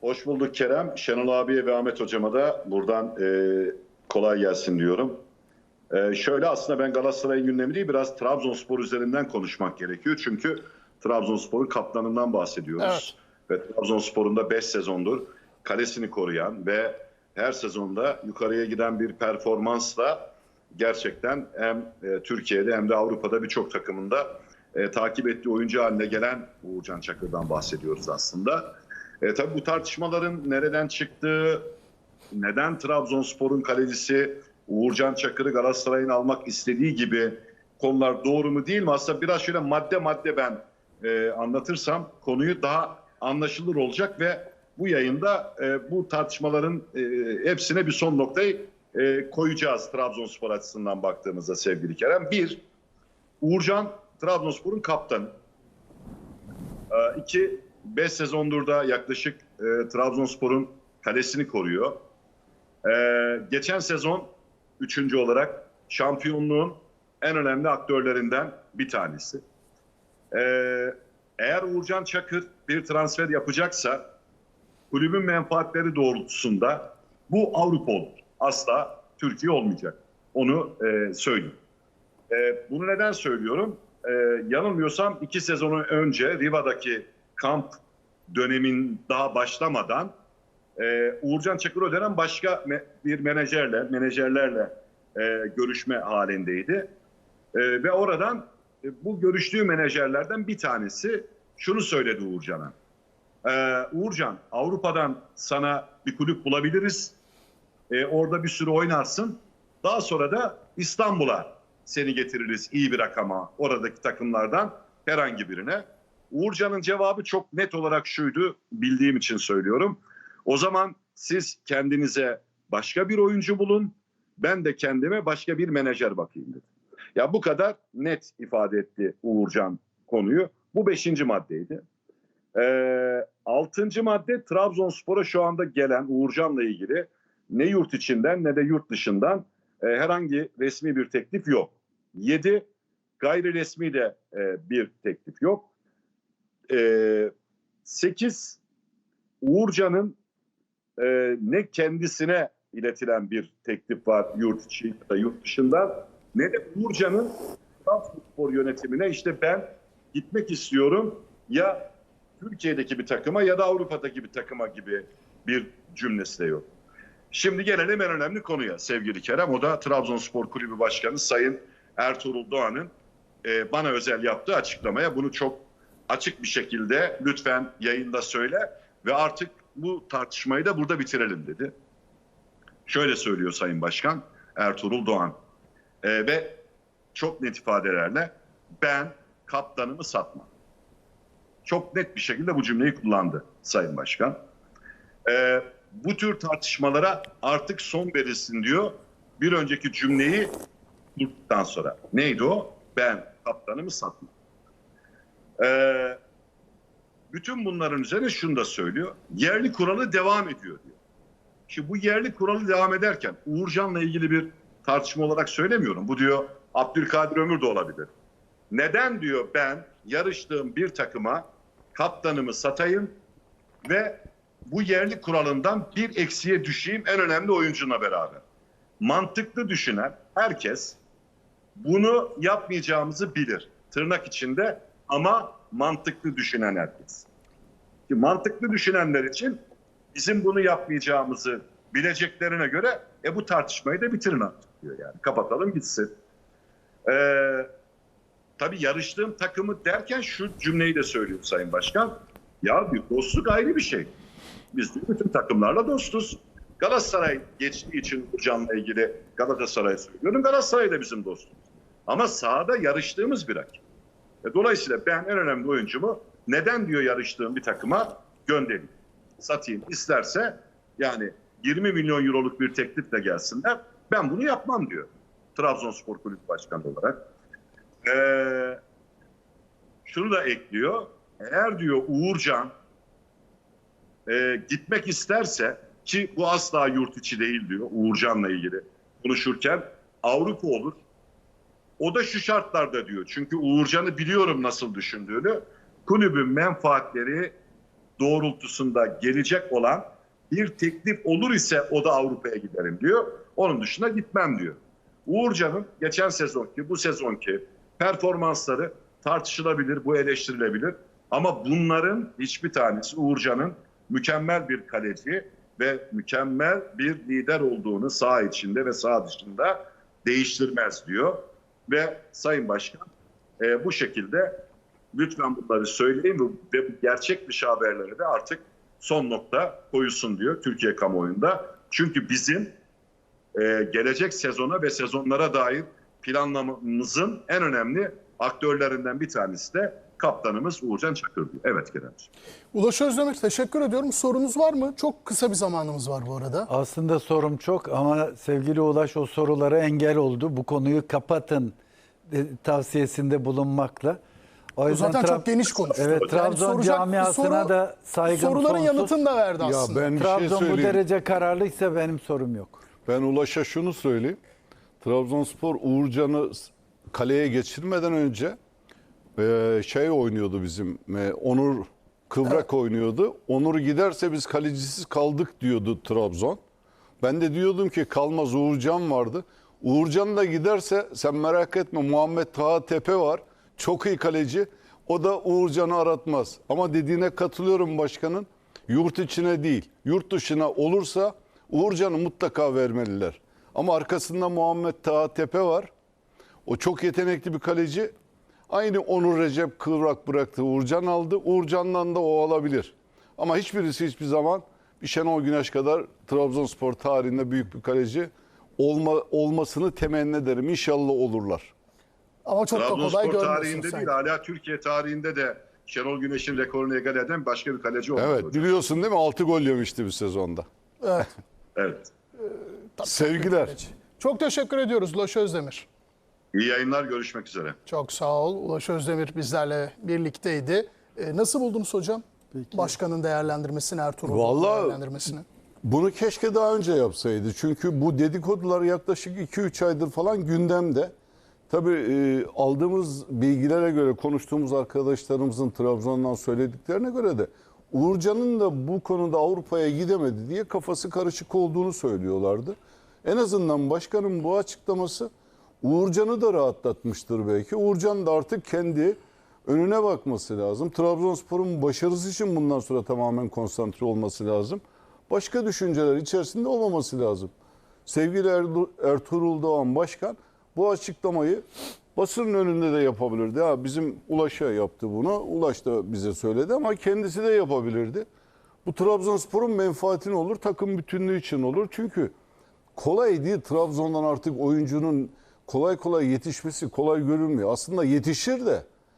Hoş bulduk Kerem. Şenol abiye ve Ahmet hocama da buradan e, kolay gelsin diyorum. E, şöyle aslında ben Galatasaray'ın gündemi değil biraz Trabzonspor üzerinden konuşmak gerekiyor. Çünkü Trabzonspor'un kaptanından bahsediyoruz. Ve Trabzonspor'un da 5 sezondur kalesini koruyan ve her sezonda yukarıya giden bir performansla gerçekten hem e, Türkiye'de hem de Avrupa'da birçok takımında e, takip ettiği oyuncu haline gelen Uğurcan Çakır'dan bahsediyoruz aslında. E, tabii bu tartışmaların nereden çıktığı, neden Trabzonspor'un kalecisi Uğurcan Çakır'ı Galatasaray'ın almak istediği gibi konular doğru mu değil mi? Aslında biraz şöyle madde madde ben e, anlatırsam konuyu daha anlaşılır olacak ve bu yayında e, bu tartışmaların e, hepsine bir son noktayı e, koyacağız Trabzonspor açısından baktığımızda sevgili Kerem. Bir, Uğurcan Trabzonspor'un kaptanı. E, iki, 5 sezondur da yaklaşık e, Trabzonspor'un kalesini koruyor. E, geçen sezon üçüncü olarak şampiyonluğun en önemli aktörlerinden bir tanesi. E, eğer Uğurcan Çakır bir transfer yapacaksa kulübün menfaatleri doğrultusunda bu Avrupa olur. Asla Türkiye olmayacak. Onu e, söyleyeyim. E, bunu neden söylüyorum? E, yanılmıyorsam iki sezonu önce Riva'daki kamp dönemin daha başlamadan e, Uğurcan Çakır o dönem başka me- bir menajerle, menajerlerle e, görüşme halindeydi. E, ve oradan e, bu görüştüğü menajerlerden bir tanesi şunu söyledi Uğurcan'a. E, Uğurcan Avrupa'dan sana bir kulüp bulabiliriz. E, orada bir süre oynarsın. Daha sonra da İstanbul'a seni getiririz iyi bir rakama oradaki takımlardan herhangi birine. Uğurcan'ın cevabı çok net olarak şuydu bildiğim için söylüyorum. O zaman siz kendinize başka bir oyuncu bulun. Ben de kendime başka bir menajer bakayım dedi. Ya bu kadar net ifade etti Uğurcan konuyu. Bu beşinci maddeydi. Ee, altıncı madde Trabzonspor'a şu anda gelen Uğurcan'la ilgili ne yurt içinden ne de yurt dışından e, herhangi resmi bir teklif yok. Yedi gayri resmi de e, bir teklif yok. E, 8 Uğurcan'ın e, ne kendisine iletilen bir teklif var yurt içi yurt dışından ne de Uğurcan'ın Trabzonspor yönetimine işte ben gitmek istiyorum ya Türkiye'deki bir takıma ya da Avrupa'daki bir takıma gibi bir cümlesi de yok. Şimdi gelelim en önemli konuya sevgili Kerem. O da Trabzonspor Kulübü Başkanı Sayın Ertuğrul Doğan'ın e, bana özel yaptığı açıklamaya. Bunu çok açık bir şekilde lütfen yayında söyle ve artık bu tartışmayı da burada bitirelim dedi. Şöyle söylüyor Sayın Başkan Ertuğrul Doğan Ee, ve çok net ifadelerle ben kaptanımı satmam. Çok net bir şekilde bu cümleyi kullandı Sayın Başkan. Ee, bu tür tartışmalara artık son verilsin diyor. Bir önceki cümleyi kurduktan sonra. Neydi o? Ben kaptanımı satmam. Ee, bütün bunların üzerine şunu da söylüyor. Yerli kuralı devam ediyor diyor. Şimdi bu yerli kuralı devam ederken Uğurcan'la ilgili bir tartışma olarak söylemiyorum. Bu diyor Abdülkadir Ömür de olabilir. Neden diyor ben yarıştığım bir takıma kaptanımı satayım ve bu yerli kuralından bir eksiye düşeyim en önemli oyuncuna beraber. Mantıklı düşünen herkes bunu yapmayacağımızı bilir. Tırnak içinde ama mantıklı düşünen herkes. Ki mantıklı düşünenler için bizim bunu yapmayacağımızı bileceklerine göre e bu tartışmayı da bitirin artık diyor yani. Kapatalım gitsin. Ee, tabii yarıştığım takımı derken şu cümleyi de söylüyor Sayın Başkan. Ya bir dostluk ayrı bir şey. Biz bütün takımlarla dostuz. Galatasaray geçtiği için Can'la ilgili Galatasaray'ı söylüyorum. Galatasaray da bizim dostumuz. Ama sahada yarıştığımız bir rakip. E, Dolayısıyla ben en önemli oyuncumu neden diyor yarıştığım bir takıma göndereyim. Satayım. İsterse yani 20 milyon euroluk bir teklifle gelsinler. Ben bunu yapmam diyor. Trabzonspor Kulübü Başkanı olarak. Ee, şunu da ekliyor. Eğer diyor Uğurcan e, gitmek isterse ki bu asla yurt içi değil diyor Uğurcan'la ilgili konuşurken Avrupa olur. O da şu şartlarda diyor. Çünkü Uğurcan'ı biliyorum nasıl düşündüğünü. Kulübün menfaatleri doğrultusunda gelecek olan bir teklif olur ise o da Avrupa'ya giderim diyor. Onun dışında gitmem diyor. Uğurcan'ın geçen sezonki, bu sezonki performansları tartışılabilir, bu eleştirilebilir. Ama bunların hiçbir tanesi Uğurcan'ın mükemmel bir kaleci ve mükemmel bir lider olduğunu saha içinde ve saha dışında değiştirmez diyor. Ve Sayın Başkan e, bu şekilde lütfen bunları söyleyin ve gerçek dışı haberleri de artık son nokta koyulsun diyor Türkiye kamuoyunda. Çünkü bizim e, gelecek sezona ve sezonlara dair planlamamızın en önemli aktörlerinden bir tanesi de kaptanımız Uğurcan Çakır diyor. Evet Keremciğim. Ulaş Özdemir teşekkür ediyorum. Sorunuz var mı? Çok kısa bir zamanımız var bu arada. Aslında sorum çok ama sevgili Ulaş o sorulara engel oldu. Bu konuyu kapatın e, tavsiyesinde bulunmakla. O zaten çok geniş konuştu. Evet Yani Trabzon soracak- camiasına soru- da saygım Soruların sonsuz. yanıtını da verdi Ya aslında. ben bir şey Trabzon bu söyleyeyim. derece kararlıysa benim sorum yok. Ben Ulaş'a şunu söyleyeyim. Trabzonspor Uğurcan'ı kaleye geçirmeden önce e, şey oynuyordu bizim. e, Onur Kıvrak oynuyordu. Onur giderse biz kalecisiz kaldık diyordu Trabzon. Ben de diyordum ki kalmaz Uğurcan vardı. Uğurcan da giderse sen merak etme Muhammed Taha Tepe var. Çok iyi kaleci. O da Uğurcan'ı aratmaz. Ama dediğine katılıyorum başkanın. Yurt içine değil, yurt dışına olursa Uğurcan'ı mutlaka vermeliler. Ama arkasında Muhammed Taha Tepe var. O çok yetenekli bir kaleci. Aynı Onur Recep Kıvrak bıraktı. Uğurcan aldı. Uğurcan'dan da o alabilir. Ama hiçbirisi hiçbir zaman bir Şenol Güneş kadar Trabzonspor tarihinde büyük bir kaleci olma, olmasını temenni ederim. İnşallah olurlar. Ama çok da kolay Trabzonspor tarihinde sen. değil hala Türkiye tarihinde de Şenol Güneş'in rekorunu egal eden başka bir kaleci olmadı. Evet hocam. biliyorsun değil mi? 6 gol yemişti bir sezonda. Evet. Evet. Sevgiler. Çok teşekkür ediyoruz Ulaş Özdemir. İyi yayınlar görüşmek üzere. Çok sağ ol. Ulaş Özdemir bizlerle birlikteydi. Ee, nasıl buldunuz hocam? Başkanın değerlendirmesini, Ertuğrul'un Vallahi- değerlendirmesini. Bunu keşke daha önce yapsaydı. Çünkü bu dedikodular yaklaşık 2-3 aydır falan gündemde. Tabii e, aldığımız bilgilere göre, konuştuğumuz arkadaşlarımızın Trabzon'dan söylediklerine göre de Uğurcan'ın da bu konuda Avrupa'ya gidemedi diye kafası karışık olduğunu söylüyorlardı. En azından başkanın bu açıklaması Uğurcan'ı da rahatlatmıştır belki. Uğurcan da artık kendi önüne bakması lazım. Trabzonspor'un başarısı için bundan sonra tamamen konsantre olması lazım. Başka düşünceler içerisinde olmaması lazım. Sevgili Ertuğrul Doğan Başkan bu açıklamayı basının önünde de yapabilirdi. Ha, bizim Ulaş'a yaptı bunu. Ulaş da bize söyledi ama kendisi de yapabilirdi. Bu Trabzonspor'un menfaatine olur, takım bütünlüğü için olur. Çünkü kolay değil Trabzon'dan artık oyuncunun kolay kolay yetişmesi kolay görünmüyor. Aslında yetişir de